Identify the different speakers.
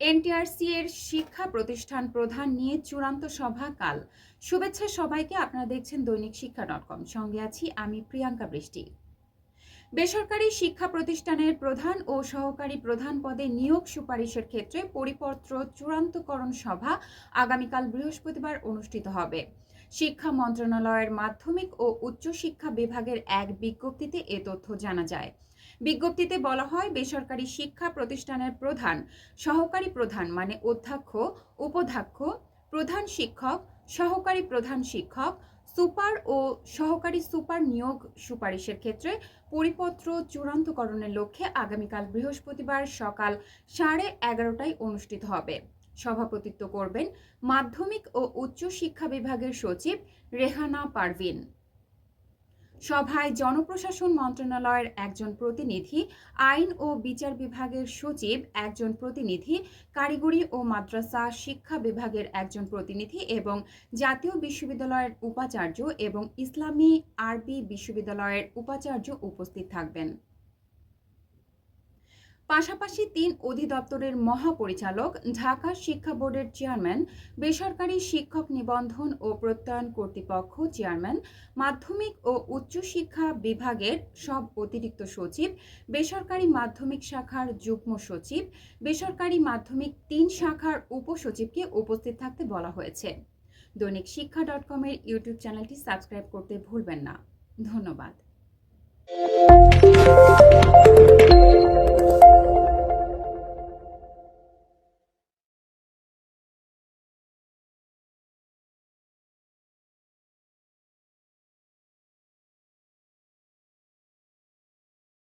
Speaker 1: NTRC এর শিক্ষা প্রতিষ্ঠান প্রধান নিয়ে চূড়ান্ত সভা কাল। শুভেচ্ছা সবাইকে, আপনারা দেখছেন দৈনিক শিক্ষা ডট কম। সঙ্গে আছি আমি প্রিয়াঙ্কা বৃষ্টি। বেসরকারি শিক্ষা প্রতিষ্ঠানের প্রধান ও সহকারী প্রধান পদে নিয়োগ সুপারিশের ক্ষেত্রে পরিপত্র চূড়ান্তকরণ সভা আগামীকাল বৃহস্পতিবার অনুষ্ঠিত হবে। শিক্ষা মন্ত্রণালয়ের মাধ্যমিক ও উচ্চশিক্ষা বিভাগের এক বিজ্ঞপ্তিতে এ তথ্য জানা যায়। বিজ্ঞপ্তিতে বলা হয়, বেসরকারি শিক্ষা প্রতিষ্ঠানের প্রধান, সহকারী প্রধান মানে অধ্যক্ষ, উপাধ্যক্ষ, প্রধান শিক্ষক, সহকারী প্রধান শিক্ষক সুপার ও সহকারী সুপার নিয়োগ সুপারিশের ক্ষেত্রে পরিপত্র চূড়ান্তকরণের লক্ষ্যে আগামীকাল বৃহস্পতিবার সকাল সাড়ে এগারোটায় অনুষ্ঠিত হবে। সভাপতিত্ব করবেন মাধ্যমিক ও উচ্চ শিক্ষা বিভাগের সচিব রেহানা পারভিন। সভায় জনপ্রশাসন মন্ত্রণালয়ের একজন প্রতিনিধি, আইন ও বিচার বিভাগের সচিব একজন প্রতিনিধি, কারিগরি ও মাদ্রাসা শিক্ষা বিভাগের একজন প্রতিনিধি এবং জাতীয় বিশ্ববিদ্যালয়ের উপাচার্য এবং ইসলামী আরবি বিশ্ববিদ্যালয়ের উপাচার্য উপস্থিত থাকবেন। পাশাপাশি তিন অধিদপ্তরের মহাপরিচালক, ঢাকা শিক্ষা বোর্ডের চেয়ারম্যান, বেসরকারি শিক্ষক নিবন্ধন ও প্রত্যয়ন কর্তৃপক্ষ চেয়ারম্যান, মাধ্যমিক ও উচ্চশিক্ষা বিভাগের সব অতিরিক্ত সচিব, বেসরকারি মাধ্যমিক শাখার যুগ্ম সচিব, বেসরকারি মাধ্যমিক তিন শাখার উপসচিবকে উপস্থিত থাকতে বলা হয়েছে। দৈনিক শিক্ষা ডট কমের ইউটিউব চ্যানেলটি সাবস্ক্রাইব করতে ভুলবেন না। ধন্যবাদ।